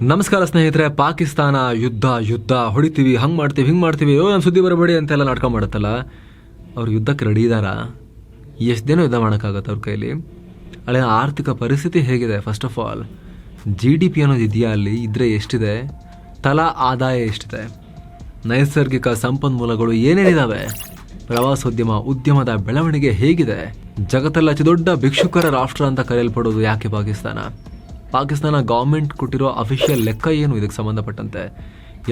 ನಮಸ್ಕಾರ ಸ್ನೇಹಿತರೆ, ಪಾಕಿಸ್ತಾನ ಯುದ್ಧ ಯುದ್ಧ, ಹೊಡಿತೀವಿ, ಹಂಗೆ ಮಾಡ್ತೀವಿ, ಹಿಂಗೆ ಮಾಡ್ತೀವಿ, ಓ ನಾನು ಸುದ್ದಿ ಬರಬೇಡಿ ಅಂತೆಲ್ಲ ನಾಟಕ ಮಾಡುತ್ತಲ್ಲ? ಅವ್ರು ಯುದ್ಧಕ್ಕೆ ರೆಡಿ ಇದ್ದಾರಾ ಎಷ್ಟು ದಿನ ಯುದ್ಧ ಮಾಡೋಕ್ಕಾಗತ್ತೆ ಅವ್ರ ಕೈಲಿ? ಅಲ್ಲಿನ ಆರ್ಥಿಕ ಪರಿಸ್ಥಿತಿ ಹೇಗಿದೆ first of all G D P ಅನ್ನೋದು ಇದೆಯಾ ಅಲ್ಲಿ? ಇದ್ರೆ ಎಷ್ಟಿದೆ? ತಲಾ ಆದಾಯ ಎಷ್ಟಿದೆ? ನೈಸರ್ಗಿಕ ಸಂಪನ್ಮೂಲಗಳು ಏನೇನಿದಾವೆ? ಪ್ರವಾಸೋದ್ಯಮ, ಉದ್ಯಮದ ಬೆಳವಣಿಗೆ ಹೇಗಿದೆ? ಜಗತ್ತಲ್ಲಿ ಅತಿ ದೊಡ್ಡ ಭಿಕ್ಷುಕರ ರಾಷ್ಟ್ರ ಅಂತ ಕರೆಯಲ್ಪಡೋದು ಯಾಕೆ ಪಾಕಿಸ್ತಾನ? ಪಾಕಿಸ್ತಾನ ಗೌರ್ಮೆಂಟ್ ಕೊಟ್ಟಿರೋ ಅಫಿಷಿಯಲ್ ಲೆಕ್ಕ ಏನು? ಇದಕ್ಕೆ ಸಂಬಂಧಪಟ್ಟಂತೆ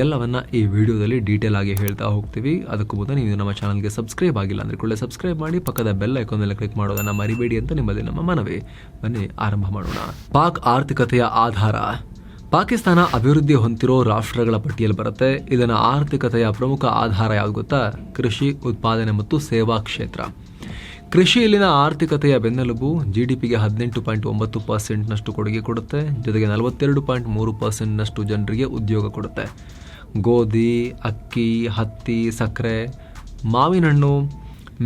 ಎಲ್ಲವನ್ನ ಈ ವಿಡಿಯೋದಲ್ಲಿ ಡೀಟೇಲ್ ಆಗಿ ಹೇಳ್ತಾ ಹೋಗ್ತೀವಿ. ಅದಕ್ಕೂ ಮುಂದೆ ನೀವು ನಮ್ಮ ಚಾನಲ್ಗೆ ಸಬ್ಸ್ಕ್ರೈಬ್ ಆಗಿಲ್ಲ ಅಂದ್ರೆ ಕೂಡಲೇ ಸಬ್ಸ್ಕ್ರೈಬ್ ಮಾಡಿ, ಪಕ್ಕದ ಬೆಲ್ ಐಕಾನ್ ಮೇಲೆ ಕ್ಲಿಕ್ ಮಾಡೋದನ್ನು ಮರಿಬೇಡಿ ಅಂತ ನಿಮ್ಮಲ್ಲಿ ನಮ್ಮ ಮನವಿ. ಬನ್ನಿ, ಆರಂಭ ಮಾಡೋಣ. ಪಾಕ್ ಆರ್ಥಿಕತೆಯ ಆಧಾರ. ಪಾಕಿಸ್ತಾನ ಅಭಿವೃದ್ಧಿ ಹೊಂದಿರೋ ರಾಷ್ಟ್ರಗಳ ಪಟ್ಟಿಯಲ್ಲಿ ಬರುತ್ತೆ. ಇದನ್ನು ಆರ್ಥಿಕತೆಯ ಪ್ರಮುಖ ಆಧಾರ ಯಾವುದು ಗೊತ್ತಾ? ಕೃಷಿ, ಉತ್ಪಾದನೆ ಮತ್ತು ಸೇವಾ ಕ್ಷೇತ್ರ. ಕೃಷಿ ಇಲ್ಲಿನ ಆರ್ಥಿಕತೆಯ ಬೆನ್ನೆಲುಬು ಜಿ ಡಿ ಪಿಗೆ ಹದಿನೆಂಟು ಪಾಯಿಂಟ್ ಒಂಬತ್ತು ಪರ್ಸೆಂಟ್ನಷ್ಟು ಕೊಡುಗೆ ಕೊಡುತ್ತೆ, ಜೊತೆಗೆ ನಲವತ್ತೆರಡು ಪಾಯಿಂಟ್ ಮೂರು ಪರ್ಸೆಂಟ್ನಷ್ಟು ಜನರಿಗೆ ಉದ್ಯೋಗ ಕೊಡುತ್ತೆ. ಗೋಧಿ, ಅಕ್ಕಿ, ಹತ್ತಿ, ಸಕ್ಕರೆ, ಮಾವಿನಹಣ್ಣು,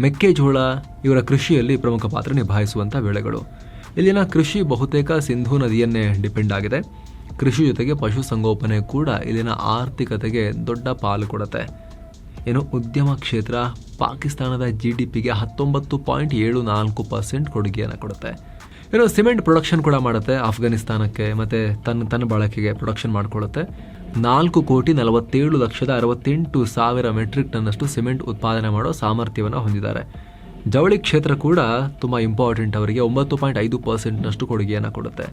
ಮೆಕ್ಕೆಜೋಳ ಇವರ ಕೃಷಿಯಲ್ಲಿ ಪ್ರಮುಖ ಪಾತ್ರ ನಿಭಾಯಿಸುವಂಥ ಬೆಳೆಗಳು ಇಲ್ಲಿನ ಕೃಷಿ ಬಹುತೇಕ ಸಿಂಧೂ ನದಿಯನ್ನೇ ಡಿಪೆಂಡ್ ಆಗಿದೆ. ಕೃಷಿ ಜೊತೆಗೆ ಪಶುಸಂಗೋಪನೆ ಕೂಡ ಇಲ್ಲಿನ ಆರ್ಥಿಕತೆಗೆ ದೊಡ್ಡ ಪಾಲು ಕೊಡುತ್ತೆ. ಏನು ಉದ್ಯಮ ಕ್ಷೇತ್ರ ಪಾಕಿಸ್ತಾನದ ಜಿ ಡಿ ಪಿಗೆ ಹತ್ತೊಂಬತ್ತು ಪಾಯಿಂಟ್ ಏಳು ನಾಲ್ಕು ಪರ್ಸೆಂಟ್ ಕೊಡುಗೆಯನ್ನು ಕೊಡುತ್ತೆ. ಏನು ಸಿಮೆಂಟ್ ಪ್ರೊಡಕ್ಷನ್ ಕೂಡ ಮಾಡುತ್ತೆ ಆಫ್ಘಾನಿಸ್ತಾನಕ್ಕೆ, ಮತ್ತು ತನ್ನ ತನ್ನ ಬಳಕೆಗೆ ಪ್ರೊಡಕ್ಷನ್ ಮಾಡಿಕೊಳ್ಳುತ್ತೆ. ನಾಲ್ಕು ಕೋಟಿ ನಲವತ್ತೇಳು ಲಕ್ಷದ ಅರವತ್ತೆಂಟು ಸಾವಿರ ಮೆಟ್ರಿಕ್ ಟನ್ನಷ್ಟು ಸಿಮೆಂಟ್ ಉತ್ಪಾದನೆ ಮಾಡೋ ಸಾಮರ್ಥ್ಯವನ್ನು ಹೊಂದಿದ್ದಾರೆ. ಜವಳಿ ಕ್ಷೇತ್ರ ಕೂಡ ತುಂಬ ಇಂಪಾರ್ಟೆಂಟ್ ಅವರಿಗೆ ಒಂಬತ್ತು ಪಾಯಿಂಟ್ ಐದು ಪರ್ಸೆಂಟ್ನಷ್ಟು ಕೊಡುಗೆಯನ್ನು ಕೊಡುತ್ತೆ.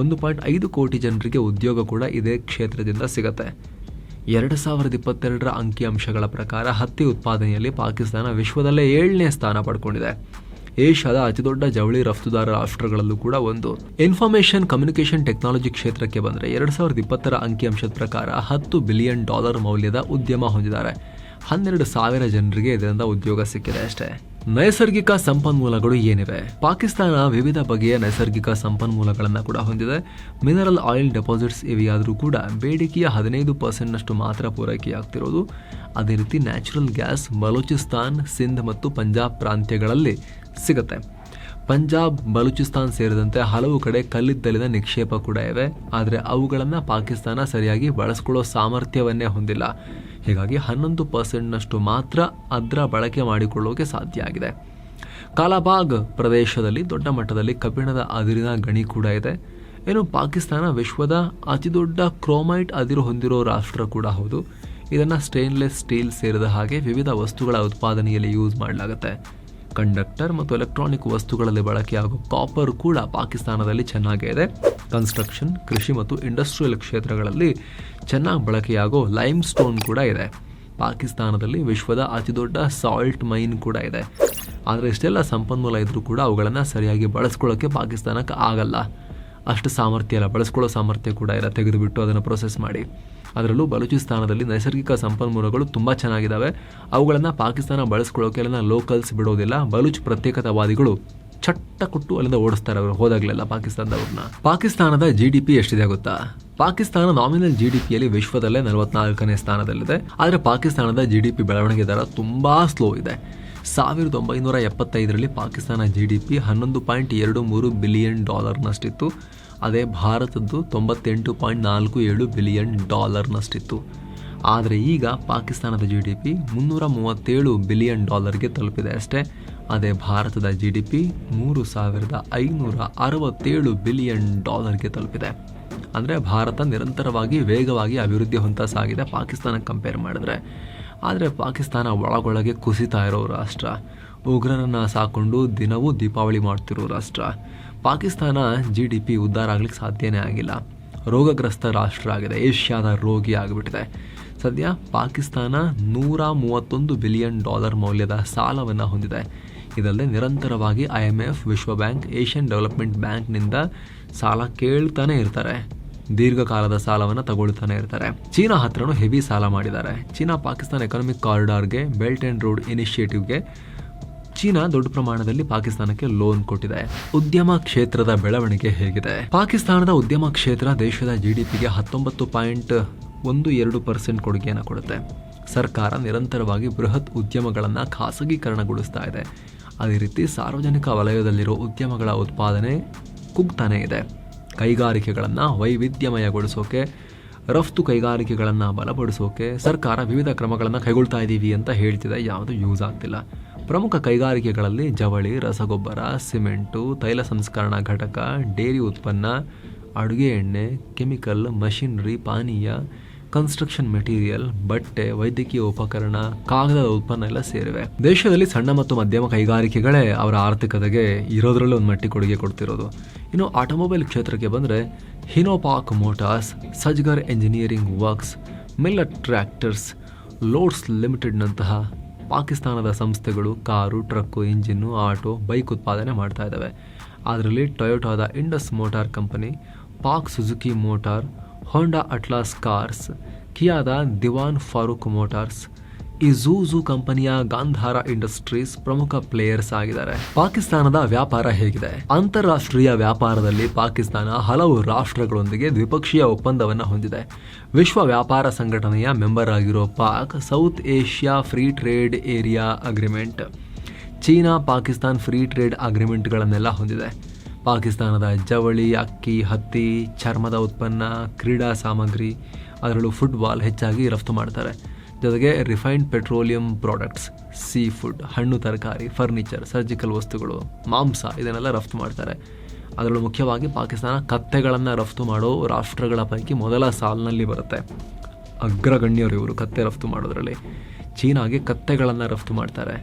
ಒಂದು ಪಾಯಿಂಟ್ ಐದು ಕೋಟಿ ಜನರಿಗೆ ಉದ್ಯೋಗ ಕೂಡ ಇದೇ ಕ್ಷೇತ್ರದಿಂದ ಸಿಗತ್ತೆ. ಎರಡು ಸಾವಿರದ ಇಪ್ಪತ್ತೆರಡರ ಅಂಕಿಅಂಶಗಳ ಪ್ರಕಾರ ಹತ್ತಿ ಉತ್ಪಾದನೆಯಲ್ಲಿ ಪಾಕಿಸ್ತಾನ ವಿಶ್ವದಲ್ಲೇ ಏಳನೇ ಸ್ಥಾನ ಪಡ್ಕೊಂಡಿದೆ. ಏಷ್ಯಾದ ಅತಿದೊಡ್ಡ ಜವಳಿ ರಫ್ತುದಾರ ರಾಷ್ಟ್ರಗಳಲ್ಲೂ ಕೂಡ ಒಂದು. ಇನ್ಫಾರ್ಮೇಷನ್ ಕಮ್ಯುನಿಕೇಷನ್ ಟೆಕ್ನಾಲಜಿ ಕ್ಷೇತ್ರಕ್ಕೆ ಬಂದರೆ ಎರಡು ಸಾವಿರದ ಇಪ್ಪತ್ತರ ಅಂಕಿಅಂಶದ ಪ್ರಕಾರ ಹತ್ತು ಬಿಲಿಯನ್ ಡಾಲರ್ ಮೌಲ್ಯದ ಉದ್ಯಮ ಹೊಂದಿದ್ದಾರೆ. ಹನ್ನೆರಡು ಸಾವಿರ ಜನರಿಗೆ ಇದರಿಂದ ಉದ್ಯೋಗ ಸಿಕ್ಕಿದೆ ಅಷ್ಟೇ. ನೈಸರ್ಗಿಕ ಸಂಪನ್ಮೂಲಗಳು ಏನಿವೆ? ಪಾಕಿಸ್ತಾನ ವಿವಿಧ ಬಗೆಯ ನೈಸರ್ಗಿಕ ಸಂಪನ್ಮೂಲಗಳನ್ನು ಕೂಡ ಹೊಂದಿದೆ. ಮಿನರಲ್ ಆಯಿಲ್ ಡೆಪಾಸಿಟ್ಸ್ ಇವೆಯಾದರೂ ಕೂಡ ಬೇಡಿಕೆಯ ಹದಿನೈದು ಪರ್ಸೆಂಟ್ನಷ್ಟು ಮಾತ್ರ ಪೂರೈಕೆಯಾಗ್ತಿರೋದು. ಅದೇ ರೀತಿ ನ್ಯಾಚುರಲ್ ಗ್ಯಾಸ್, ಬಲೂಚಿಸ್ತಾನ್, ಸಿಂಧ್ ಮತ್ತು ಪಂಜಾಬ್ ಪ್ರಾಂತ್ಯಗಳಲ್ಲಿ ಸಿಗುತ್ತೆ. ಪಂಜಾಬ್, ಬಲೂಚಿಸ್ತಾನ್ ಸೇರಿದಂತೆ ಹಲವು ಕಡೆ ಕಲ್ಲಿದ್ದಲಿನ ನಿಕ್ಷೇಪ ಕೂಡ ಇವೆ. ಆದರೆ ಅವುಗಳನ್ನು ಪಾಕಿಸ್ತಾನ ಸರಿಯಾಗಿ ಬಳಸ್ಕೊಳ್ಳೋ ಸಾಮರ್ಥ್ಯವನ್ನೇ ಹೊಂದಿಲ್ಲ. ಹೀಗಾಗಿ ಹನ್ನೊಂದು ಪರ್ಸೆಂಟ್ನಷ್ಟು ಮಾತ್ರ ಅದರ ಬಳಕೆ ಮಾಡಿಕೊಳ್ಳೋಕೆ ಸಾಧ್ಯ ಆಗಿದೆ. ಕಾಲಾಬಾಗ್ ಪ್ರದೇಶದಲ್ಲಿ ದೊಡ್ಡ ಮಟ್ಟದಲ್ಲಿ ಕಬ್ಬಿಣದ ಅದಿರಿನ ಗಣಿ ಕೂಡ ಇದೆ. ಏನು ಪಾಕಿಸ್ತಾನ ವಿಶ್ವದ ಅತಿದೊಡ್ಡ ಕ್ರೋಮೈಟ್ ಅದಿರು ಹೊಂದಿರೋ ರಾಷ್ಟ್ರ ಕೂಡ ಹೌದು. ಇದನ್ನು ಸ್ಟೇನ್ಲೆಸ್ ಸ್ಟೀಲ್ ಸೇರಿದ ಹಾಗೆ ವಿವಿಧ ವಸ್ತುಗಳ ಉತ್ಪಾದನೆಯಲ್ಲಿ ಯೂಸ್ ಮಾಡಲಾಗುತ್ತೆ. ಕಂಡಕ್ಟರ್ ಮತ್ತು ಎಲೆಕ್ಟ್ರಾನಿಕ್ ವಸ್ತುಗಳಲ್ಲಿ ಬಳಕೆಯಾಗುವ ಕಾಪರ್ ಕೂಡ ಪಾಕಿಸ್ತಾನದಲ್ಲಿ ಚೆನ್ನಾಗೇ ಇದೆ. ಕನ್ಸ್ಟ್ರಕ್ಷನ್ ಕೃಷಿ ಮತ್ತು ಇಂಡಸ್ಟ್ರಿಯಲ್ ಕ್ಷೇತ್ರಗಳಲ್ಲಿ ಚೆನ್ನಾಗಿ ಬಳಕೆಯಾಗೋ ಲೈಮ್ ಸ್ಟೋನ್ ಕೂಡ ಇದೆ. ಪಾಕಿಸ್ತಾನದಲ್ಲಿ ವಿಶ್ವದ ಅತಿದೊಡ್ಡ ಸಾಲ್ಟ್ ಮೈನ್ ಕೂಡ ಇದೆ. ಆದರೆ ಇಷ್ಟೆಲ್ಲ ಸಂಪನ್ಮೂಲ ಇದ್ದರೂ ಕೂಡ ಅವುಗಳನ್ನು ಸರಿಯಾಗಿ ಬಳಸ್ಕೊಳ್ಳೋಕ್ಕೆ ಪಾಕಿಸ್ತಾನಕ್ಕೆ ಆಗಲ್ಲ. ಅಷ್ಟು ಸಾಮರ್ಥ್ಯ ಇಲ್ಲ. ಬಳಸ್ಕೊಳ್ಳೋ ಸಾಮರ್ಥ್ಯ ಕೂಡ ಇಲ್ಲ ತೆಗೆದುಬಿಟ್ಟು ಅದನ್ನು ಪ್ರೊಸೆಸ್ ಮಾಡಿ. ಅದರಲ್ಲೂ ಬಲೂಚಿಸ್ತಾನದಲ್ಲಿ ನೈಸರ್ಗಿಕ ಸಂಪನ್ಮೂಲಗಳು ತುಂಬ ಚೆನ್ನಾಗಿದ್ದಾವೆ ಅವುಗಳನ್ನು ಪಾಕಿಸ್ತಾನ ಬಳಸ್ಕೊಳ್ಳೋಕೆ ಅಲ್ಲಿನ ಲೋಕಲ್ಸ್ ಬಿಡೋದಿಲ್ಲ. ಬಲೂಚ್ ಪ್ರತ್ಯೇಕತಾವಾದಿಗಳು ಚಟ್ಟ ಕೊಟ್ಟು ಅಲ್ಲಿಂದ ಓಡಿಸ್ತಾರೆ ಅವರು, ಹೋದಾಗಲೆಲ್ಲ ಪಾಕಿಸ್ತಾನದವ್ರನ್ನ. ಪಾಕಿಸ್ತಾನದ ಜಿ ಡಿ ಪಿ ಎಷ್ಟಿದೆ ಗೊತ್ತಾ? ಪಾಕಿಸ್ತಾನ ನಾಮಿನಲ್ ಜಿ ಡಿ ಪಿಯಲ್ಲಿ ವಿಶ್ವದಲ್ಲೇ ನಲವತ್ನಾಲ್ಕನೇ ಸ್ಥಾನದಲ್ಲಿದೆ. ಆದರೆ ಪಾಕಿಸ್ತಾನದ ಜಿ ಡಿ ಪಿ ಬೆಳವಣಿಗೆ ದರ ತುಂಬ ಸ್ಲೋ ಇದೆ. ಸಾವಿರದ ಒಂಬೈನೂರ ಎಪ್ಪತ್ತೈದರಲ್ಲಿ ಪಾಕಿಸ್ತಾನ ಜಿ ಡಿ ಪಿ ಹನ್ನೊಂದು ಪಾಯಿಂಟ್ ಎರಡು ಮೂರು ಬಿಲಿಯನ್ ಡಾಲರ್ನಷ್ಟಿತ್ತು ಅದೇ ಭಾರತದ್ದು ತೊಂಬತ್ತೆಂಟು ಪಾಯಿಂಟ್ ನಾಲ್ಕು ಏಳು ಬಿಲಿಯನ್ ಡಾಲರ್ನಷ್ಟಿತ್ತು. ಆದರೆ ಈಗ ಪಾಕಿಸ್ತಾನದ ಜಿ ಡಿ ಪಿ ಮುನ್ನೂರ ಮೂವತ್ತೇಳು ಬಿಲಿಯನ್ ಡಾಲರ್ಗೆ ತಲುಪಿದೆ ಅಷ್ಟೇ. ಅದೇ ಭಾರತದ ಜಿ ಡಿ ಪಿ ಮೂರು ಸಾವಿರದ ಐನೂರ ಅರವತ್ತೇಳು ಬಿಲಿಯನ್ ಡಾಲರ್ಗೆ ತಲುಪಿದೆ. ಅಂದರೆ ಭಾರತ ನಿರಂತರವಾಗಿ ವೇಗವಾಗಿ ಅಭಿವೃದ್ಧಿ ಹೊಂತ ಸಾಗಿದೆ ಪಾಕಿಸ್ತಾನಕ್ಕೆ ಕಂಪೇರ್ ಮಾಡಿದ್ರೆ. ಆದರೆ ಪಾಕಿಸ್ತಾನ ಒಳಗೊಳಗೆ ಕುಸಿತಾ ಇರೋ ರಾಷ್ಟ್ರ. ಉಗ್ರರನ್ನು ಸಾಕೊಂಡು ದಿನವೂ ದೀಪಾವಳಿ ಮಾಡ್ತಿರೋ ರಾಷ್ಟ್ರ. ಪಾಕಿಸ್ತಾನ ಜಿ ಡಿ ಪಿ ಉದ್ಧಾರ ಆಗ್ಲಿಕ್ಕೆ ಸಾಧ್ಯನೇ ಆಗಿಲ್ಲ. ರೋಗಗ್ರಸ್ತ ರಾಷ್ಟ್ರ ಆಗಿದೆ ಏಷ್ಯಾದ ರೋಗಿ ಆಗಿಬಿಟ್ಟಿದೆ. ಸದ್ಯ ಪಾಕಿಸ್ತಾನ ನೂರ ಮೂವತ್ತೊಂದು ಬಿಲಿಯನ್ ಡಾಲರ್ ಮೌಲ್ಯದ ಸಾಲವನ್ನು ಹೊಂದಿದೆ. ಇದಲ್ಲದೆ ನಿರಂತರವಾಗಿ ಐ ಎಂ ಎಫ್ ವಿಶ್ವ ಬ್ಯಾಂಕ್ ಏಷ್ಯನ್ ಡೆವಲಪ್ಮೆಂಟ್ ಬ್ಯಾಂಕ್ನಿಂದ ಸಾಲ ಕೇಳ್ತಾನೆ ಇರ್ತಾರೆ. ದೀರ್ಘಕಾಲದ ಸಾಲವನ್ನು ತಗೊಳ್ತಾನೆ ಇರ್ತಾರೆ. ಚೀನಾ ಹತ್ರನೂ ಹೆವಿ ಸಾಲ ಮಾಡಿದ್ದಾರೆ. ಚೀನಾ ಪಾಕಿಸ್ತಾನ ಎಕನಾಮಿಕ್ ಕಾರಿಡಾರ್ಗೆ ಬೆಲ್ಟ್ ಆ್ಯಂಡ್ ರೋಡ್ ಇನಿಷಿಯೇಟಿವ್ಗೆ ಚೀನಾ ದೊಡ್ಡ ಪ್ರಮಾಣದಲ್ಲಿ ಪಾಕಿಸ್ತಾನಕ್ಕೆ ಲೋನ್ ಕೊಟ್ಟಿದೆ. ಉದ್ಯಮ ಕ್ಷೇತ್ರದ ಬೆಳವಣಿಗೆ ಹೇಗಿದೆ. ಪಾಕಿಸ್ತಾನದ ಉದ್ಯಮ ಕ್ಷೇತ್ರ ದೇಶದ ಜಿಡಿಪಿಗೆ ಹತ್ತೊಂಬತ್ತು ಪಾಯಿಂಟ್ ಒಂದು ಎರಡು ಪರ್ಸೆಂಟ್ ಕೊಡುಗೆಯನ್ನು ಕೊಡುತ್ತೆ. ಸರ್ಕಾರ ನಿರಂತರವಾಗಿ ಬೃಹತ್ ಉದ್ಯಮಗಳನ್ನು ಖಾಸಗೀಕರಣಗೊಳಿಸ್ತಾ ಇದೆ. ಅದೇ ರೀತಿ ಸಾರ್ವಜನಿಕ ವಲಯದಲ್ಲಿರುವ ಉದ್ಯಮಗಳ ಉತ್ಪಾದನೆ ಕುಗ್ತಾನೆ ಇದೆ. ಕೈಗಾರಿಕೆಗಳನ್ನು ವೈವಿಧ್ಯಮಯಗೊಳಿಸೋಕೆ, ರಫ್ತು ಕೈಗಾರಿಕೆಗಳನ್ನು ಬಲಪಡಿಸೋಕೆ ಸರ್ಕಾರ ವಿವಿಧ ಕ್ರಮಗಳನ್ನು ಕೈಗೊಳ್ತಾ ಇದ್ದೀವಿ ಅಂತ ಹೇಳ್ತಿದೆ. ಯಾವುದು ಯೂಸ್ ಆಗ್ತಿಲ್ಲ. ಪ್ರಮುಖ ಕೈಗಾರಿಕೆಗಳಲ್ಲಿ ಜವಳಿ, ರಸಗೊಬ್ಬರ, ಸಿಮೆಂಟು, ತೈಲ ಸಂಸ್ಕರಣಾ ಘಟಕ, ಡೇರಿ ಉತ್ಪನ್ನ, ಅಡುಗೆ ಎಣ್ಣೆ, ಕೆಮಿಕಲ್, ಮಷಿನರಿ, ಪಾನೀಯ, ಕನ್ಸ್ಟ್ರಕ್ಷನ್ ಮೆಟೀರಿಯಲ್, ಬಟ್ಟೆ, ವೈದ್ಯಕೀಯ ಉಪಕರಣ, ಕಾಗದದ ಉತ್ಪನ್ನ ಎಲ್ಲ ಸೇರಿವೆ. ದೇಶದಲ್ಲಿ ಸಣ್ಣ ಮತ್ತು ಮಧ್ಯಮ ಕೈಗಾರಿಕೆಗಳೇ ಅವರ ಆರ್ಥಿಕತೆಗೆ ಇರೋದ್ರಲ್ಲೂ ಒಂದು ಮಟ್ಟಿ ಕೊಡುಗೆ ಕೊಡ್ತಿರೋದು. ಇನ್ನು ಆಟೋಮೊಬೈಲ್ ಕ್ಷೇತ್ರಕ್ಕೆ ಬಂದರೆ Hinopak motors, Sazgar engineering works Millat tractors, Loads ಲಿಮಿಟೆಡ್ನಂತಹ ಪಾಕಿಸ್ತಾನದ ಸಂಸ್ಥೆಗಳು car, truck, engine, auto, bike ಉತ್ಪಾದನೆ ಮಾಡ್ತಾ ಇದ್ದಾವೆ ಅದರಲ್ಲಿ ಟೊಯೋಟಾದ Indus motor company, Pak Suzuki motor, Honda Atlas cars, ಕಿಯಾದ Dewan Farooq motors Isuzu ಕಂಪನಿಯ ಗಾಂಧಾರ ಇಂಡಸ್ಟ್ರೀಸ್ ಪ್ರಮುಖ ಪ್ಲೇಯರ್ಸ್ ಆಗಿದ್ದಾರೆ. ಪಾಕಿಸ್ತಾನದ ವ್ಯಾಪಾರ ಹೇಗಿದೆ? ಅಂತಾರಾಷ್ಟ್ರೀಯ ವ್ಯಾಪಾರದಲ್ಲಿ ಪಾಕಿಸ್ತಾನ ಹಲವು ರಾಷ್ಟ್ರಗಳೊಂದಿಗೆ ದ್ವಿಪಕ್ಷೀಯ ಒಪ್ಪಂದವನ್ನು ಹೊಂದಿದೆ. ವಿಶ್ವ ವ್ಯಾಪಾರ ಸಂಘಟನೆಯ ಮೆಂಬರ್ ಆಗಿರೋ Pak, South Asia free trade area agreement. China, Pakistan free trade ಅಗ್ರಿಮೆಂಟ್ಗಳನ್ನೆಲ್ಲ ಹೊಂದಿದೆ. ಪಾಕಿಸ್ತಾನದ ಜವಳಿ, ಅಕ್ಕಿ, ಹತ್ತಿ, ಚರ್ಮದ ಉತ್ಪನ್ನ, ಕ್ರೀಡಾ ಸಾಮಗ್ರಿ, ಅದರಲ್ಲೂ ಫುಟ್ಬಾಲ್ ಹೆಚ್ಚಾಗಿ ರಫ್ತು ಮಾಡ್ತಾರೆ. ಜೊತೆಗೆ refined petroleum products sea food ಹಣ್ಣು, ತರಕಾರಿ ಫರ್ನಿಚರ್ ಸರ್ಜಿಕಲ್ ವಸ್ತುಗಳು, ಮಾಂಸ ಇದನ್ನೆಲ್ಲ ರಫ್ತು ಮಾಡ್ತಾರೆ. ಅದರಲ್ಲೂ ಮುಖ್ಯವಾಗಿ ಪಾಕಿಸ್ತಾನ ಕತ್ತೆಗಳನ್ನು ರಫ್ತು ಮಾಡೋ ರಾಷ್ಟ್ರಗಳ ಪೈಕಿ ಮೊದಲ ಸಾಲಿನಲ್ಲಿ ಬರುತ್ತೆ. ಅಗ್ರಗಣ್ಯರು ಇವರು ಕತ್ತೆ ರಫ್ತು ಮಾಡೋದ್ರಲ್ಲಿ. ಚೀನಾಗೆ ಕತ್ತೆಗಳನ್ನು ರಫ್ತು ಮಾಡ್ತಾರೆ.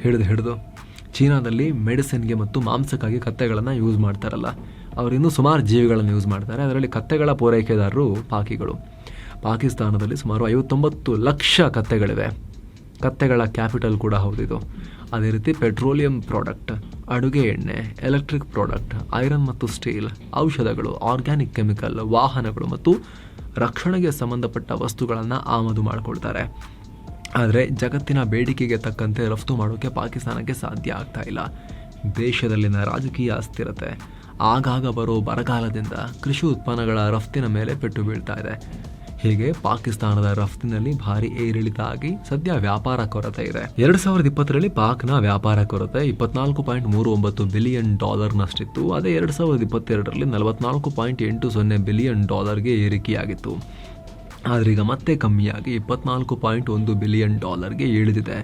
ಹಿಡಿದು ಹಿಡಿದು. ಚೀನಾದಲ್ಲಿ ಮೆಡಿಸಿನ್ಗೆ ಮತ್ತು ಮಾಂಸಕ್ಕಾಗಿ ಕತ್ತೆಗಳನ್ನು ಯೂಸ್ ಮಾಡ್ತಾರಲ್ಲ. ಅವರಿನ್ನೂ ಸುಮಾರು ಜೀವಿಗಳನ್ನು ಯೂಸ್ ಮಾಡ್ತಾರೆ. ಅದರಲ್ಲಿ ಕತ್ತೆಗಳ ಪೂರೈಕೆದಾರರು ಪಾಕಿಗಳು. ಪಾಕಿಸ್ತಾನದಲ್ಲಿ ಸುಮಾರು ಐವತ್ತೊಂಬತ್ತು ಲಕ್ಷ ಕತ್ತೆಗಳಿವೆ. ಕತ್ತೆಗಳ ಕ್ಯಾಪಿಟಲ್ ಕೂಡ ಹೌದಿದು ಅದೇ ರೀತಿ ಪೆಟ್ರೋಲಿಯಂ ಪ್ರಾಡಕ್ಟ್, ಅಡುಗೆ ಎಣ್ಣೆ, ಎಲೆಕ್ಟ್ರಿಕ್ ಪ್ರಾಡಕ್ಟ್, ಐರನ್ ಮತ್ತು ಸ್ಟೀಲ್, ಔಷಧಗಳು, ಆರ್ಗ್ಯಾನಿಕ್ ಕೆಮಿಕಲ್, ವಾಹನಗಳು ಮತ್ತು ರಕ್ಷಣೆಗೆ ಸಂಬಂಧಪಟ್ಟ ವಸ್ತುಗಳನ್ನು ಆಮದು ಮಾಡಿಕೊಳ್ತಾರೆ. ಆದರೆ ಜಗತ್ತಿನ ಬೇಡಿಕೆಗೆ ತಕ್ಕಂತೆ ರಫ್ತು ಮಾಡೋಕ್ಕೆ ಪಾಕಿಸ್ತಾನಕ್ಕೆ ಸಾಧ್ಯ ಆಗ್ತಾ ಇಲ್ಲ. ದೇಶದಲ್ಲಿನ ರಾಜಕೀಯ ಅಸ್ಥಿರತೆ, ಆಗಾಗ ಬರೋ ಬರಗಾಲದಿಂದ ಕೃಷಿ ಉತ್ಪನ್ನಗಳ ರಫ್ತಿನ ಮೇಲೆ ಪೆಟ್ಟು ಬೀಳ್ತಾ ಇದೆ. ಹೀಗೆ ಪಾಕಿಸ್ತಾನದ ರಫ್ತಿನಲ್ಲಿ ಭಾರಿ ಏರಿಳಿತ ಆಗಿ ಸದ್ಯ ವ್ಯಾಪಾರ ಕೊರತೆ ಇದೆ. ಎರಡ್ ಸಾವಿರದ ಇಪ್ಪತ್ತರಲ್ಲಿ ಪಾಕ್ನ ವ್ಯಾಪಾರ ಕೊರತೆ ಇಪ್ಪತ್ನಾಲ್ಕು ಪಾಯಿಂಟ್ ಮೂರು ಒಂಬತ್ತು ಬಿಲಿಯನ್ ಡಾಲರ್ನಷ್ಟಿತ್ತು. ಅದೇ ಎರಡ್ ಸಾವಿರದ ಇಪ್ಪತ್ತೆರಡರಲ್ಲಿ ನಲವತ್ನಾಲ್ಕು ಪಾಯಿಂಟ್ ಎಂಟು ಸೊನ್ನೆ ಬಿಲಿಯನ್ ಡಾಲರ್ಗೆ ಏರಿಕೆಯಾಗಿತ್ತು. ಆದರೆ ಈಗ ಮತ್ತೆ ಕಮ್ಮಿಯಾಗಿ ಇಪ್ಪತ್ನಾಲ್ಕು ಪಾಯಿಂಟ್ ಒಂದು ಬಿಲಿಯನ್ ಡಾಲರ್ಗೆ ಇಳಿದಿದೆ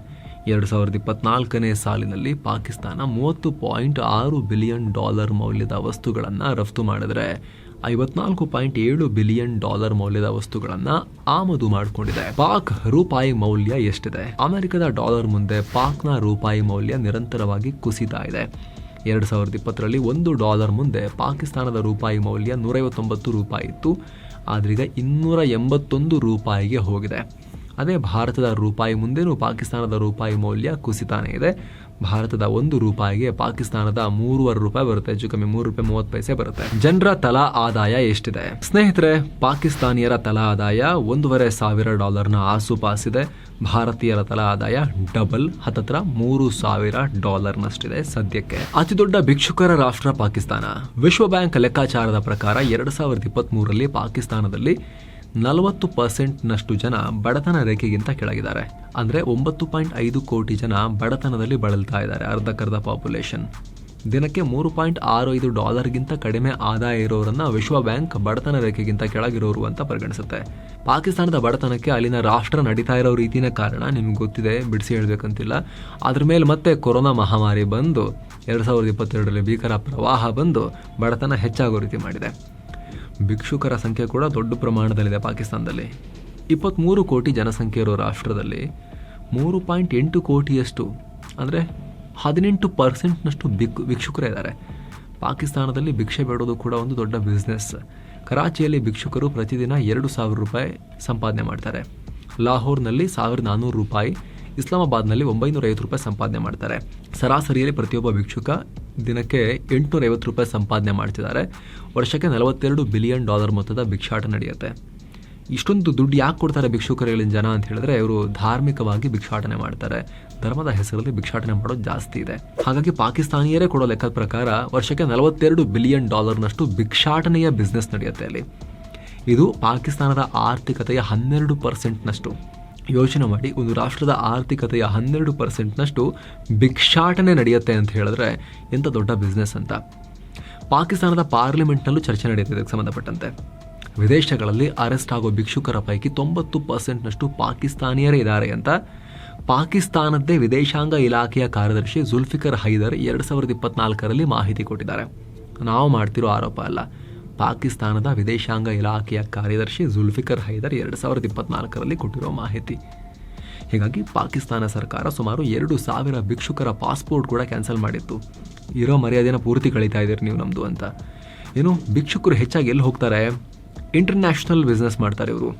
ಎರಡು ಸಾವಿರದ ಇಪ್ಪತ್ನಾಲ್ಕನೇ ಸಾಲಿನಲ್ಲಿ ಪಾಕಿಸ್ತಾನ ಮೂವತ್ತು ಪಾಯಿಂಟ್ ಆರು ಬಿಲಿಯನ್ ಡಾಲರ್ ಮೌಲ್ಯದ ವಸ್ತುಗಳನ್ನು ರಫ್ತು ಮಾಡಿದರೆ ಐವತ್ನಾಲ್ಕು ಪಾಯಿಂಟ್ ಏಳು ಬಿಲಿಯನ್ ಡಾಲರ್ ಮೌಲ್ಯದ ವಸ್ತುಗಳನ್ನು ಆಮದು ಮಾಡಿಕೊಂಡಿದೆ. ಪಾಕ್ ರೂಪಾಯಿ ಮೌಲ್ಯ ಎಷ್ಟಿದೆ? ಅಮೆರಿಕದ ಡಾಲರ್ ಮುಂದೆ ಪಾಕ್ನ ರೂಪಾಯಿ ಮೌಲ್ಯ ನಿರಂತರವಾಗಿ ಕುಸಿತಾ ಇದೆ. ಎರಡು ಸಾವಿರದ ಇಪ್ಪತ್ತರಲ್ಲಿ ಒಂದು ಡಾಲರ್ ಮುಂದೆ ಪಾಕಿಸ್ತಾನದ ರೂಪಾಯಿ ಮೌಲ್ಯ ನೂರೈವತ್ತೊಂಬತ್ತು ರೂಪಾಯಿ ಇತ್ತು. ಆದ್ರೀಗ ಇನ್ನೂರ ಎಂಬತ್ತೊಂದು ರೂಪಾಯಿಗೆ ಹೋಗಿದೆ. ಅದೇ ಭಾರತದ ರೂಪಾಯಿ ಮುಂದೆನೂ ಪಾಕಿಸ್ತಾನದ ರೂಪಾಯಿ ಮೌಲ್ಯ ಕುಸಿತಾನೇ ಇದೆ. ಭಾರತದ ಒಂದು ರೂಪಾಯಿಗೆ ಪಾಕಿಸ್ತಾನದ ಮೂರುವರೆ ರೂಪಾಯಿ ಬರುತ್ತೆ. ಹೆಚ್ಚು ಕಮ್ಮಿ ಮೂರು ರೂಪಾಯಿ ಮೂವತ್ತು ಪೈಸೆ ಬರುತ್ತೆ. ಜನರ ತಲಾ ಆದಾಯ ಎಷ್ಟಿದೆ? ಸ್ನೇಹಿತರೆ, ಪಾಕಿಸ್ತಾನಿಯರ ತಲಾ ಆದಾಯ ಒಂದೂವರೆ ಸಾವಿರ ಡಾಲರ್ನ ಆಸುಪಾಸಿದೆ ಭಾರತೀಯರ ತಲಾ ಆದಾಯ ಡಬಲ್, ಹತ್ತತ್ರ ಮೂರು ಸಾವಿರ ಡಾಲರ್ನಷ್ಟಿದೆ ಸದ್ಯಕ್ಕೆ. ಅತಿ ದೊಡ್ಡ ಭಿಕ್ಷುಕರ ರಾಷ್ಟ್ರ ಪಾಕಿಸ್ತಾನ. ವಿಶ್ವ ಬ್ಯಾಂಕ್ ಲೆಕ್ಕಾಚಾರದ ಪ್ರಕಾರ ಎರಡ್ ಸಾವಿರದ ಇಪ್ಪತ್ತ್ ಪಾಕಿಸ್ತಾನದಲ್ಲಿ ನಲವತ್ತು ಪರ್ಸೆಂಟ್ನಷ್ಟು ಜನ ಬಡತನ ರೇಖೆಗಿಂತ ಕೆಳಗಿದ್ದಾರೆ. ಅಂದರೆ ಒಂಬತ್ತು ಪಾಯಿಂಟ್ ಐದು ಕೋಟಿ ಜನ ಬಡತನದಲ್ಲಿ ಬಳಲ್ತಾ ಇದ್ದಾರೆ ಅರ್ಧಕ್ಕರ್ಧ ಪಾಪ್ಯುಲೇಷನ್ ದಿನಕ್ಕೆ ಮೂರು ಪಾಯಿಂಟ್ ಆರು ಐದು ಡಾಲರ್ಗಿಂತ ಕಡಿಮೆ ಆದಾಯ ಇರೋರನ್ನ ವಿಶ್ವ ಬ್ಯಾಂಕ್ ಬಡತನ ರೇಖೆಗಿಂತ ಕೆಳಗಿರೋರು ಅಂತ ಪರಿಗಣಿಸುತ್ತೆ. ಪಾಕಿಸ್ತಾನದ ಬಡತನಕ್ಕೆ ಅಲ್ಲಿನ ರಾಷ್ಟ್ರ ನಡೀತಾ ಇರೋ ರೀತಿನ ಕಾರಣ ನಿಮ್ಗೆ ಗೊತ್ತಿದೆ, ಬಿಡಿಸಿ ಹೇಳ್ಬೇಕಂತಿಲ್ಲ. ಅದ್ರ ಮೇಲೆ ಮತ್ತೆ ಕೊರೋನಾ ಮಹಾಮಾರಿ ಬಂದು, ಎರಡು ಸಾವಿರದ ಇಪ್ಪತ್ತೆರಡರಲ್ಲಿ ಭೀಕರ ಪ್ರವಾಹ ಬಂದು ಬಡತನ ಹೆಚ್ಚಾಗೋ ರೀತಿ ಮಾಡಿದೆ. ಭಿಕ್ಷುಕರ ಸಂಖ್ಯೆ ಕೂಡ ದೊಡ್ಡ ಪ್ರಮಾಣದಲ್ಲಿದೆ ಪಾಕಿಸ್ತಾನದಲ್ಲಿ. ಇಪ್ಪತ್ತ್ಮೂರು ಕೋಟಿ ಜನಸಂಖ್ಯೆ ಇರೋ ರಾಷ್ಟ್ರದಲ್ಲಿ ಮೂರು ಪಾಯಿಂಟ್ ಎಂಟು ಕೋಟಿಯಷ್ಟು, ಅಂದರೆ ಹದಿನೆಂಟು ಪರ್ಸೆಂಟ್ನಷ್ಟು ಭಿಕ್ ಭಿಕ್ಷುಕರೇ ಇದ್ದಾರೆ. ಪಾಕಿಸ್ತಾನದಲ್ಲಿ ಭಿಕ್ಷೆ ಬೇಡೋದು ಕೂಡ ಒಂದು ದೊಡ್ಡ ಬಿಸ್ನೆಸ್ ಕರಾಚಿಯಲ್ಲಿ ಭಿಕ್ಷುಕರು ಪ್ರತಿದಿನ ಎರಡು ಸಾವಿರ ರೂಪಾಯಿ ಸಂಪಾದನೆ ಮಾಡ್ತಾರೆ. ಲಾಹೋರ್ನಲ್ಲಿ ಸಾವಿರದ ನಾನ್ನೂರು ರೂಪಾಯಿ ಇಸ್ಲಾಮಾಬಾದ್ನಲ್ಲಿ ಒಂಬೈನೂರ ಐವತ್ತು ರೂಪಾಯಿ ಸಂಪಾದನೆ ಮಾಡ್ತಾರೆ. ಸರಾಸರಿಯಲ್ಲಿ ಪ್ರತಿಯೊಬ್ಬ ಭಿಕ್ಷುಕ ದಿನಕ್ಕೆ ಎಂಟುನೂರ ಐವತ್ತು ರೂಪಾಯಿ ಸಂಪಾದನೆ ಮಾಡ್ತಿದ್ದಾರೆ. ವರ್ಷಕ್ಕೆ ನಲವತ್ತೆರಡು ಬಿಲಿಯನ್ ಡಾಲರ್ ಮೊತ್ತದ ಭಿಕ್ಷಾಟ ನಡೆಯುತ್ತೆ. ಇಷ್ಟೊಂದು ದುಡ್ಡು ಯಾಕೆ ಕೊಡ್ತಾರೆ ಭಿಕ್ಷುಕರುಗಳಿನ ಜನ ಅಂತ ಹೇಳಿದ್ರೆ ಇವರು ಧಾರ್ಮಿಕವಾಗಿ ಭಿಕ್ಷಾಟನೆ ಮಾಡ್ತಾರೆ. ಧರ್ಮದ ಹೆಸರಲ್ಲಿ ಭಿಕ್ಷಾಟನೆ ಮಾಡೋದು ಜಾಸ್ತಿ ಇದೆ. ಹಾಗಾಗಿ ಪಾಕಿಸ್ತಾನಿಯರೇ ಕೊಡೋ ಲೆಕ್ಕದ ಪ್ರಕಾರ ವರ್ಷಕ್ಕೆ ನಲವತ್ತೆರಡು ಬಿಲಿಯನ್ ಡಾಲರ್ನಷ್ಟು ಭಿಕ್ಷಾಟನೆಯ ಬಿಸ್ನೆಸ್ ನಡೆಯುತ್ತೆ ಅಲ್ಲಿ. ಇದು ಪಾಕಿಸ್ತಾನದ ಆರ್ಥಿಕತೆಯ ಹನ್ನೆರಡು ಪರ್ಸೆಂಟ್ನಷ್ಟು ಯೋಚನೆ ಮಾಡಿ ಒಂದು ರಾಷ್ಟ್ರದ ಆರ್ಥಿಕತೆಯ ಹನ್ನೆರಡು ಪರ್ಸೆಂಟ್ನಷ್ಟು ಭಿಕ್ಷಾಟನೆ ನಡೆಯುತ್ತೆ ಅಂತ ಹೇಳಿದ್ರೆ ಎಂಥ ದೊಡ್ಡ ಬಿಸ್ನೆಸ್ ಅಂತ? ಪಾಕಿಸ್ತಾನದ ಪಾರ್ಲಿಮೆಂಟ್ನಲ್ಲೂ ಚರ್ಚೆ ನಡೆಯುತ್ತೆ ಇದಕ್ಕೆ ಸಂಬಂಧಪಟ್ಟಂತೆ. ವಿದೇಶಗಳಲ್ಲಿ ಅರೆಸ್ಟ್ ಆಗೋ ಭಿಕ್ಷುಕರ ಪೈಕಿ ತೊಂಬತ್ತು ಪರ್ಸೆಂಟ್ನಷ್ಟು ಪಾಕಿಸ್ತಾನಿಯರೇ ಇದ್ದಾರೆ ಅಂತ. ಪಾಕಿಸ್ತಾನದ್ದೇ ವಿದೇಶಾಂಗ ಇಲಾಖೆಯ ಕಾರ್ಯದರ್ಶಿ ಜುಲ್ಫಿಕರ್ ಹೈದರ್ ಎರಡು ಸಾವಿರದ ಇಪ್ಪತ್ನಾಲ್ಕರಲ್ಲಿ ಮಾಹಿತಿ ಕೊಟ್ಟಿದ್ದಾರೆ. ನಾವು ಮಾಡ್ತಿರೋ ಆರೋಪ ಅಲ್ಲ. ಪಾಕಿಸ್ತಾನದ ವಿದೇಶಾಂಗ ಇಲಾಖೆಯ ಕಾರ್ಯದರ್ಶಿ ಜುಲ್ಫಿಕರ್ ಹೈದರ್ ಎರಡು ಸಾವಿರದ ಇಪ್ಪತ್ನಾಲ್ಕರಲ್ಲಿ ಕೊಟ್ಟಿರೋ ಮಾಹಿತಿ. ಹೀಗಾಗಿ ಪಾಕಿಸ್ತಾನ ಸರ್ಕಾರ ಸುಮಾರು ಎರಡು ಸಾವಿರ ಭಿಕ್ಷುಕರ ಪಾಸ್ಪೋರ್ಟ್ ಕೂಡ ಕ್ಯಾನ್ಸಲ್ ಮಾಡಿತ್ತು. ಇರೋ ಮರ್ಯಾದೆನ ಪೂರ್ತಿ ಕಳೀತಾ ಇದ್ದೀರಿ ನೀವು ನಮ್ಮದು ಅಂತ. ಏನು, ಭಿಕ್ಷುಕರು ಹೆಚ್ಚಾಗಿ ಎಲ್ಲಿ ಹೋಗ್ತಾರೆ? ಇಂಟರ್ನ್ಯಾಷನಲ್ ಬಿಸ್ನೆಸ್ ಮಾಡ್ತಾರೆ ಇವರು.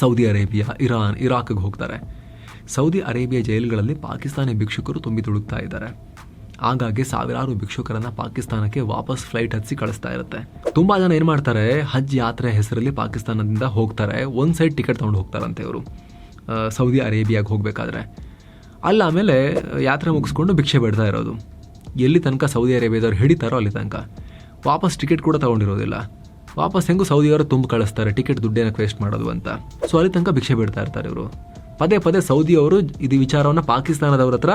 ಸೌದಿ ಅರೇಬಿಯಾ, ಇರಾನ್, ಇರಾಕ್ಗೆ ಹೋಗ್ತಾರೆ. ಸೌದಿ ಅರೇಬಿಯಾ ಜೈಲುಗಳಲ್ಲಿ ಪಾಕಿಸ್ತಾನಿ ಭಿಕ್ಷುಕರು ತುಂಬಿ ತುಳುಕ್ತಾ ಇದ್ದಾರೆ. ಆಗಾಗ್ಗೆ ಸಾವಿರಾರು ಭಿಕ್ಷುಕರನ್ನ ಪಾಕಿಸ್ತಾನಕ್ಕೆ ವಾಪಸ್ ಫ್ಲೈಟ್ ಹಚ್ಚಿ ಕಳಿಸ್ತಾ ಇರುತ್ತೆ. ತುಂಬಾ ಜನ ಏನ್ ಮಾಡ್ತಾರೆ, ಹಜ್ ಯಾತ್ರೆ ಹೆಸರಲ್ಲಿ ಪಾಕಿಸ್ತಾನದಿಂದ ಹೋಗ್ತಾರೆ, ಒಂದ್ ಸೈಡ್ ಟಿಕೆಟ್ ತಗೊಂಡು ಹೋಗ್ತಾರಂತೆ ಇವರು. ಸೌದಿ ಅರೇಬಿಯಾಗೆ ಹೋಗಬೇಕಾದ್ರೆ. ಅಲ್ಲ, ಆಮೇಲೆ ಯಾತ್ರೆ ಮುಗಿಸ್ಕೊಂಡು ಭಿಕ್ಷೆ ಬೇಡ್ತಾ ಇರೋದು. ಎಲ್ಲಿ ತನಕ ಸೌದಿ ಅರೇಬಿಯಾದವ್ರು ಹಿಡಿತಾರೋ ಅಲ್ಲಿ ತನಕ. ವಾಪಸ್ ಟಿಕೆಟ್ ಕೂಡ ತಗೊಂಡಿರೋದಿಲ್ಲ. ವಾಪಸ್ ಹೆಂಗೂ ಸೌದಿಯವರು ತುಂಬ ಕಳಿಸ್ತಾರೆ ಟಿಕೆಟ್ ದುಡ್ಡೇನ ವೇಸ್ಟ್ ಮಾಡೋದು ಅಂತ. ಸೊ ಅಲ್ಲಿ ತನಕ ಭಿಕ್ಷೆ ಬಿಡ್ತಾ ಇರ್ತಾರೆ ಇವರು. ಪದೇ ಪದೇ ಸೌದಿಯವರು ಇದು ವಿಚಾರವನ್ನು ಪಾಕಿಸ್ತಾನದವ್ರ ಹತ್ರ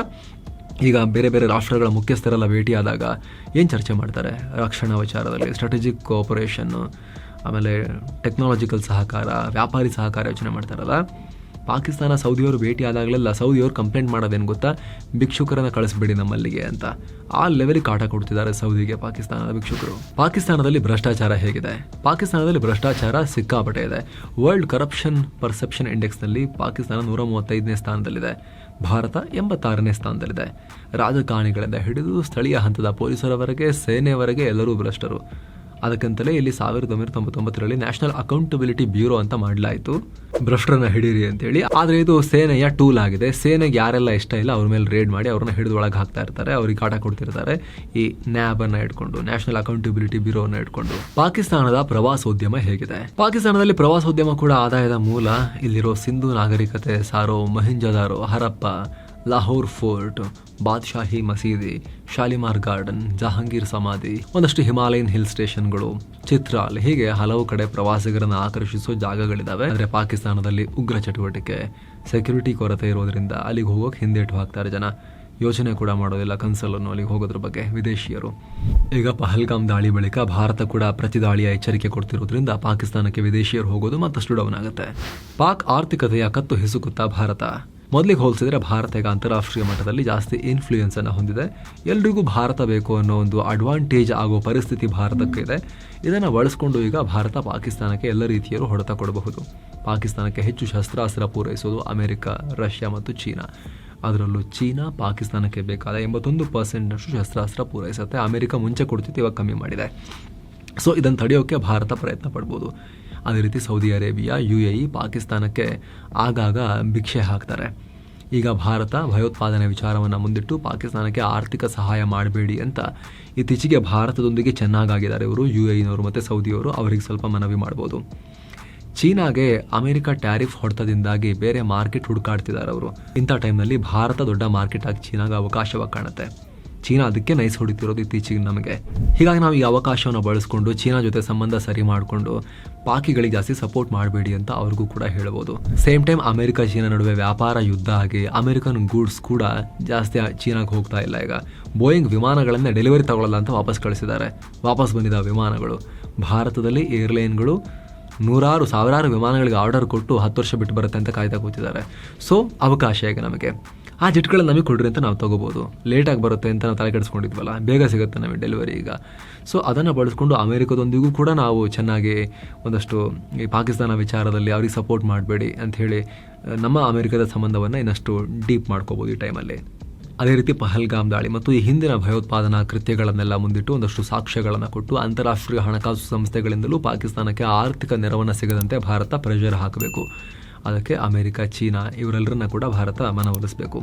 ಈಗ ಬೇರೆ ಬೇರೆ ರಾಷ್ಟ್ರಗಳ ಮುಖ್ಯಸ್ಥರೆಲ್ಲ ಭೇಟಿಯಾದಾಗ ಏನು ಚರ್ಚೆ ಮಾಡ್ತಾರೆ? ರಕ್ಷಣಾ ವಿಚಾರದಲ್ಲಿ ಸ್ಟ್ರಾಟಜಿಕ್ ಕೋಆಪರೇಷನ್ನು ಆಮೇಲೆ ಟೆಕ್ನಾಲಜಿಕಲ್ ಸಹಕಾರ, ವ್ಯಾಪಾರಿ ಸಹಕಾರ ಯೋಚನೆ ಮಾಡ್ತಾರಲ್ಲ? ಪಾಕಿಸ್ತಾನ ಸೌದಿಯವರು ಭೇಟಿಯಾದಾಗಲೆಲ್ಲ ಸೌದಿಯವರು ಕಂಪ್ಲೇಂಟ್ ಮಾಡೋದೇನು ಗೊತ್ತಾ? ಭಿಕ್ಷುಕರನ್ನು ಕಳಿಸ್ಬೇಡಿ ನಮ್ಮಲ್ಲಿಗೆ ಅಂತ. ಆ ಲೆವೆಲಿಗೆ ಕಾಟ ಕೊಡ್ತಿದ್ದಾರೆ ಸೌದಿಗೆ ಪಾಕಿಸ್ತಾನದ ಭಿಕ್ಷುಕರು. ಪಾಕಿಸ್ತಾನದಲ್ಲಿ ಭ್ರಷ್ಟಾಚಾರ ಹೇಗಿದೆ? ಪಾಕಿಸ್ತಾನದಲ್ಲಿ ಭ್ರಷ್ಟಾಚಾರ ಸಿಕ್ಕಾಪಟ್ಟೆ ಇದೆ. ವರ್ಲ್ಡ್ ಕರಪ್ಷನ್ ಪರ್ಸೆಪ್ಷನ್ ಇಂಡೆಕ್ಸ್ನಲ್ಲಿ ಪಾಕಿಸ್ತಾನ ನೂರ ಮೂವತ್ತೈದನೇ ಸ್ಥಾನದಲ್ಲಿದೆ. ಭಾರತ ಎಂಬತ್ತಾರನೇ ಸ್ಥಾನದಲ್ಲಿದೆ. ರಾಜಕಾರಣಿಗಳಿಂದ ಹಿಡಿದು ಸ್ಥಳೀಯ ಹಂತದ ಪೊಲೀಸರವರೆಗೆ ಸೇನೆಯವರೆಗೆ ಎಲ್ಲರೂ ಭ್ರಷ್ಟರು. ಅದಕ್ಕಂತಲೇ ಇಲ್ಲಿ ಸಾವಿರದ ಒಂಬೈನೂರ ತೊಂಬತ್ತೊಂಬತ್ತರಲ್ಲಿ ನ್ಯಾಷನಲ್ ಅಕೌಂಟಬಿಲಿಟಿ ಬ್ಯೂರೋ ಅಂತ ಮಾಡಲಾಯಿತು. ಭ್ರಷ್ಟರನ್ನ ಹಿಡೀರಿ ಅಂತೇಳಿ. ಆದರೆ ಇದು ಸೇನೆಯ ಟೂಲ್ ಆಗಿದೆ. ಸೇನೆಗೆ ಯಾರೆಲ್ಲ ಇಷ್ಟ ಇಲ್ಲ ಅವ್ರ ಮೇಲೆ ರೇಡ್ ಮಾಡಿ ಅವ್ರನ್ನ ಹಿಡಿದು ಒಳಗೆ ಹಾಕ್ತಾ ಇರ್ತಾರೆ. ಅವ್ರಿಗೆ ಕಾಟ ಕೊಡ್ತಿರ್ತಾರೆ. ಈ ನ್ಯಾಬ್ ಅನ್ನ ಇಟ್ಕೊಂಡು ನ್ಯಾಷನಲ್ ಅಕೌಂಟಬಿಲಿಟಿ ಬ್ಯೂರೋನ ಇಟ್ಕೊಂಡು ಪಾಕಿಸ್ತಾನದ ಪ್ರವಾಸೋದ್ಯಮ ಹೇಗಿದೆ? ಪಾಕಿಸ್ತಾನದಲ್ಲಿ ಪ್ರವಾಸೋದ್ಯಮ ಕೂಡ ಆದಾಯದ ಮೂಲ. ಇಲ್ಲಿರೋ ಸಿಂಧು ನಾಗರಿಕತೆ ಸಾರೋ ಮಹಿಂಜದಾರೋ ಹರಪ್ಪ ಲಾಹೋರ್ ಫೋರ್ಟ್, ಬಾದ್ಶಾಹಿ ಮಸೀದಿ, ಶಾಲಿಮಾರ್ ಗಾರ್ಡನ್, ಜಹಾಂಗೀರ್ ಸಮಾಧಿ, ಒಂದಷ್ಟು ಹಿಮಾಲಯನ್ ಹಿಲ್ ಸ್ಟೇಷನ್ಗಳು, ಚಿತ್ರಾಲ್ ಹೀಗೆ ಹಲವು ಕಡೆ ಪ್ರವಾಸಿಗರನ್ನು ಆಕರ್ಷಿಸೋ ಜಾಗಗಳಿದಾವೆ. ಆದರೆ ಪಾಕಿಸ್ತಾನದಲ್ಲಿ ಉಗ್ರ ಚಟುವಟಿಕೆ ಸೆಕ್ಯೂರಿಟಿ ಕೊರತೆ ಇರೋದ್ರಿಂದ ಅಲ್ಲಿಗೆ ಹೋಗೋಕೆ ಹಿಂದೇಟು ಹಾಕ್ತಾರೆ ಜನ. ಯೋಚನೆ ಕೂಡ ಮಾಡೋದಿಲ್ಲ ಕನ್ಸಲನ್ನು ಅಲ್ಲಿಗೆ ಹೋಗೋದ್ರ ಬಗ್ಗೆ ವಿದೇಶಿಯರು. ಈಗ ಪಹಲ್ಗಾಮ್ ದಾಳಿ ಬಳಿಕ ಭಾರತ ಕೂಡ ಪ್ರತಿ ದಾಳಿಯ ಎಚ್ಚರಿಕೆ ಕೊಡ್ತಿರೋದ್ರಿಂದ ಪಾಕಿಸ್ತಾನಕ್ಕೆ ವಿದೇಶಿಯರು ಹೋಗೋದು ಮತ್ತಷ್ಟು ಡೌನ್ ಆಗುತ್ತೆ. ಪಾಕ್ ಆರ್ಥಿಕತೆಯ ಕತ್ತು ಹಿಸುಕುತ್ತಾ ಭಾರತ. ಮೊದಲಿಗೆ ಹೋಲಿಸಿದರೆ ಭಾರತ ಈಗ ಅಂತಾರಾಷ್ಟ್ರೀಯ ಮಟ್ಟದಲ್ಲಿ ಜಾಸ್ತಿ ಇನ್ಫ್ಲೂಯೆನ್ಸನ್ನು ಹೊಂದಿದೆ. ಎಲ್ರಿಗೂ ಭಾರತ ಬೇಕು ಅನ್ನೋ ಒಂದು ಅಡ್ವಾಂಟೇಜ್ ಆಗೋ ಪರಿಸ್ಥಿತಿ ಭಾರತಕ್ಕಿದೆ. ಇದೆ ಇದನ್ನು ಬಳಸ್ಕೊಂಡು ಈಗ ಭಾರತ ಪಾಕಿಸ್ತಾನಕ್ಕೆ ಎಲ್ಲ ರೀತಿಯಲ್ಲೂ ಹೊಡೆತ ಕೊಡಬಹುದು. ಪಾಕಿಸ್ತಾನಕ್ಕೆ ಹೆಚ್ಚು ಶಸ್ತ್ರಾಸ್ತ್ರ ಪೂರೈಸೋದು ಅಮೆರಿಕ, ರಷ್ಯಾ ಮತ್ತು ಚೀನಾ. ಅದರಲ್ಲೂ ಚೀನಾ ಪಾಕಿಸ್ತಾನಕ್ಕೆ ಬೇಕಾದ ಎಂಬತ್ತೊಂದು ಪರ್ಸೆಂಟ್ನಷ್ಟು ಶಸ್ತ್ರಾಸ್ತ್ರ ಪೂರೈಸುತ್ತೆ. ಅಮೆರಿಕ ಮುಂಚೆ ಕೊಡ್ತಿತ್ತು, ಇವಾಗ ಕಮ್ಮಿ ಮಾಡಿದೆ. ಸೊ ಇದನ್ನು ತಡೆಯೋಕ್ಕೆ ಭಾರತ ಪ್ರಯತ್ನ ಪಡ್ಬೋದು. ಅದೇ ರೀತಿ Saudi Arabia U A E ಪಾಕಿಸ್ತಾನಕ್ಕೆ ಆಗಾಗ ಭಿಕ್ಷೆ ಹಾಕ್ತಾರೆ. ಈಗ ಭಾರತ ಭಯೋತ್ಪಾದನೆ ವಿಚಾರವನ್ನು ಮುಂದಿಟ್ಟು ಪಾಕಿಸ್ತಾನಕ್ಕೆ ಆರ್ಥಿಕ ಸಹಾಯ ಮಾಡಬೇಡಿ ಅಂತ ಇತ್ತೀಚೆಗೆ ಭಾರತದೊಂದಿಗೆ ಚೆನ್ನಾಗಾಗಿದ್ದಾರೆ ಇವರು ಯು ಎ ಇನವರು ಮತ್ತು ಸೌದಿಯವರು. ಅವರಿಗೆ ಸ್ವಲ್ಪ ಮನವಿ ಮಾಡ್ಬೋದು. ಚೀನಾಗೆ ಅಮೆರಿಕ ಟ್ಯಾರಿಫ್ ಹೊಡೆತದಿಂದಾಗಿ ಬೇರೆ ಮಾರ್ಕೆಟ್ ಹುಡುಕಾಡ್ತಿದ್ದಾರೆ ಅವರು. ಇಂಥ ಟೈಮ್ನಲ್ಲಿ ಭಾರತ ದೊಡ್ಡ ಮಾರ್ಕೆಟ್ ಆಗಿ ಚೀನಾಗೆ ಅವಕಾಶವಾಗಿ ಕಾಣುತ್ತೆ. ಚೀನಾ ಅದಕ್ಕೆ ನೈಸ್ ಹೊಡಿತಿರೋದು ಇತ್ತೀಚೆಗೆ ನಮಗೆ. ಹೀಗಾಗಿ ನಾವು ಈ ಅವಕಾಶವನ್ನು ಬಳಸ್ಕೊಂಡು, ಚೀನಾ ಜೊತೆ ಸಂಬಂಧ ಸರಿ ಮಾಡಿಕೊಂಡು ಪಾಕಿಗಳಿಗೆ ಜಾಸ್ತಿ ಸಪೋರ್ಟ್ ಮಾಡಬೇಡಿ ಅಂತ ಅವ್ರಿಗೂ ಕೂಡ ಹೇಳ್ಬೋದು. ಸೇಮ್ ಟೈಮ್ ಅಮೆರಿಕ ಚೀನಾ ನಡುವೆ ವ್ಯಾಪಾರ, ಯುದ್ಧ ಆಗಿ ಅಮೆರಿಕನ್ ಗೂಡ್ಸ್ ಕೂಡ ಜಾಸ್ತಿ ಚೀನಾಗೆ ಹೋಗ್ತಾ ಇಲ್ಲ ಈಗ. ಬೋಯಿಂಗ್ ವಿಮಾನಗಳನ್ನ ಡೆಲಿವರಿ ತಗೊಳ್ಳಲ್ಲ ಅಂತ ವಾಪಸ್ ಕಳಿಸಿದ್ದಾರೆ. ವಾಪಸ್ ಬಂದಿದ್ದ ವಿಮಾನಗಳು. ಭಾರತದಲ್ಲಿ ಏರ್ಲೈನ್ಗಳು ನೂರಾರು, ಸಾವಿರಾರು ವಿಮಾನಗಳಿಗೆ ಆರ್ಡರ್ ಕೊಟ್ಟು ಹತ್ತು ವರ್ಷ ಬಿಟ್ಟು ಬರುತ್ತೆ ಅಂತ ಕಾಯ್ತಾ ಕೂತಿದ್ದಾರೆ. ಸೊ ಅವಕಾಶ ಈಗ ನಮಗೆ. ಆ ಜಿಟ್ಗಳನ್ನು ನಮಗೆ ಕೊಡ್ರಿ ಅಂತ ನಾವು ತೊಗೋಬೋದು. ಲೇಟಾಗಿ ಬರುತ್ತೆ ಅಂತ ನಾವು ತಲೆ ಕೆಡಿಸ್ಕೊಂಡಿದ್ವಲ್ಲ, ಬೇಗ ಸಿಗುತ್ತೆ ನಮಗೆ ಡೆಲಿವರಿ ಈಗ. ಸೊ ಅದನ್ನು ಬಳಸ್ಕೊಂಡು ಅಮೇರಿಕದೊಂದಿಗೂ ಕೂಡ ನಾವು ಚೆನ್ನಾಗಿ ಒಂದಷ್ಟು ಈ ಪಾಕಿಸ್ತಾನ ವಿಚಾರದಲ್ಲಿ ಅವ್ರಿಗೆ ಸಪೋರ್ಟ್ ಮಾಡಬೇಡಿ ಅಂಥೇಳಿ ನಮ್ಮ ಅಮೆರಿಕದ ಸಂಬಂಧವನ್ನು ಇನ್ನಷ್ಟು ಡೀಪ್ ಮಾಡ್ಕೋಬೋದು ಈ ಟೈಮಲ್ಲಿ ಅದೇ ರೀತಿ ಪಹಲ್ಗಾಮ್ ದಾಳಿ ಮತ್ತು ಈ ಹಿಂದಿನ ಭಯೋತ್ಪಾದನಾ ಕೃತ್ಯಗಳನ್ನೆಲ್ಲ ಮುಂದಿಟ್ಟು ಒಂದಷ್ಟು ಸಾಕ್ಷ್ಯಗಳನ್ನು ಕೊಟ್ಟು ಅಂತಾರಾಷ್ಟ್ರೀಯ ಹಣಕಾಸು ಸಂಸ್ಥೆಗಳಿಂದಲೂ ಪಾಕಿಸ್ತಾನಕ್ಕೆ ಆರ್ಥಿಕ ನೆರವನ್ನು ಸಿಗದಂತೆ ಭಾರತ ಪ್ರೆಷರ್ ಹಾಕಬೇಕು. ಅದಕ್ಕೆ ಅಮೆರಿಕ, ಚೀನಾ ಇವರೆಲ್ಲರನ್ನ ಕೂಡ ಭಾರತ ಮನವೊಲಿಸಬೇಕು.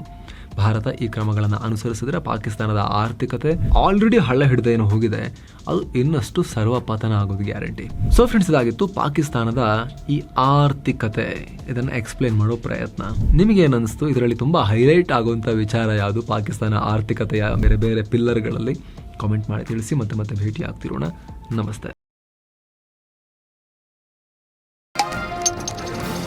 ಭಾರತ ಈ ಕ್ರಮಗಳನ್ನು ಅನುಸರಿಸಿದ್ರೆ ಪಾಕಿಸ್ತಾನದ ಆರ್ಥಿಕತೆ ಆಲ್ರೆಡಿ ಹಳ್ಳ ಹಿಡಿದೇನು ಹೋಗಿದೆ. ಅದು ಇನ್ನಷ್ಟು ಸರ್ವಪತನ ಆಗೋದು ಗ್ಯಾರಂಟಿ ಸೊ ಫ್ರೆಂಡ್ಸ್ ಇದಾಗಿತ್ತು ಪಾಕಿಸ್ತಾನದ ಈ ಆರ್ಥಿಕತೆ. ಇದನ್ನು ಎಕ್ಸ್ಪ್ಲೇನ್ ಮಾಡೋ ಪ್ರಯತ್ನ. ನಿಮಗೆ ಏನನ್ನಿಸ್ತು? ಇದರಲ್ಲಿ ತುಂಬ ಹೈಲೈಟ್ ಆಗುವಂಥ ವಿಚಾರ ಯಾವುದು? ಪಾಕಿಸ್ತಾನ ಆರ್ಥಿಕತೆಯ ಬೇರೆ ಬೇರೆ ಪಿಲ್ಲರ್ಗಳಲ್ಲಿ ಕಾಮೆಂಟ್ ಮಾಡಿ ತಿಳಿಸಿ ಮತ್ತೆ ಮತ್ತೆ ಭೇಟಿ ಆಗ್ತಿರೋಣ ನಮಸ್ತೆ.